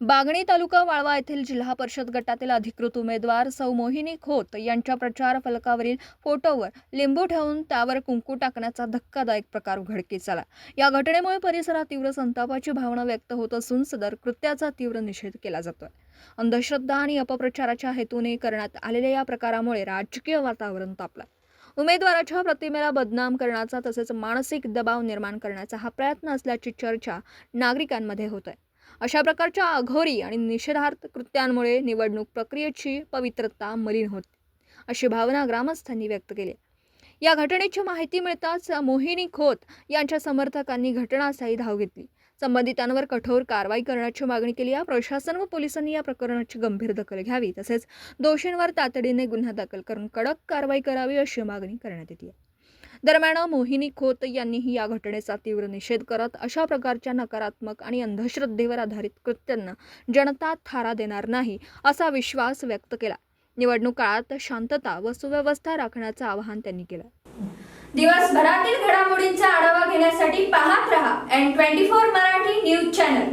बागणी तालुका वाळवा येथील जिल्हा परिषद गटातील अधिकृत उमेदवार सौ मोहिनी खोत यांच्या प्रचार फलकावरील फोटोवर लिंबू ठेवून त्यावर कुंकू टाकण्याचा धक्कादायक प्रकार उघडकीस आला. या घटनेमुळे परिसरात तीव्र संतापाची भावना व्यक्त होत असून सदर कृत्याचा तीव्र निषेध केला जातोय. अंधश्रद्धा आणि अपप्रचाराच्या हेतूने करण्यात आलेल्या या प्रकारामुळे राजकीय वातावरण तापलं. उमेदवाराच्या प्रतिमेला बदनाम करण्याचा तसेच मानसिक दबाव निर्माण करण्याचा हा प्रयत्न असल्याची चर्चा नागरिकांमध्ये होत आहे अशा प्रकारच्या अघोरी आणि निषेधार्थ कृत्यांमुळे निवडणूक प्रक्रियेची पवित्रता मलिन होते अशी भावना ग्रामस्थांनी व्यक्त केली. या घटनेची माहिती मिळताच मोहिनी खोत यांच्या समर्थकांनी घटनास्थळी धाव घेतली. संबंधितांवर कठोर कारवाई करण्याची मागणी केली. आहे प्रशासन व पोलिसांनी या प्रकरणाची गंभीर दखल घ्यावी तसेच दोषींवर तातडीने गुन्हा दाखल करून कडक कारवाई करावी अशी मागणी करण्यात येते दरम्यान मोहिनी खोत यांनीही या घटनेचा तीव्र निषेध करत अशा प्रकारच्या नकारात्मक आणि अंधश्रद्धेवर आधारित कृत्यांना जनता थारा देणार नाही असा विश्वास व्यक्त केला. निवडणूक काळात शांतता व सुव्यवस्था राखण्याचं आवाहन त्यांनी केलं. दिवसभरातील घडामोडींचा आढावा घेण्यासाठी पाहत रहा N twenty four Marathi news channel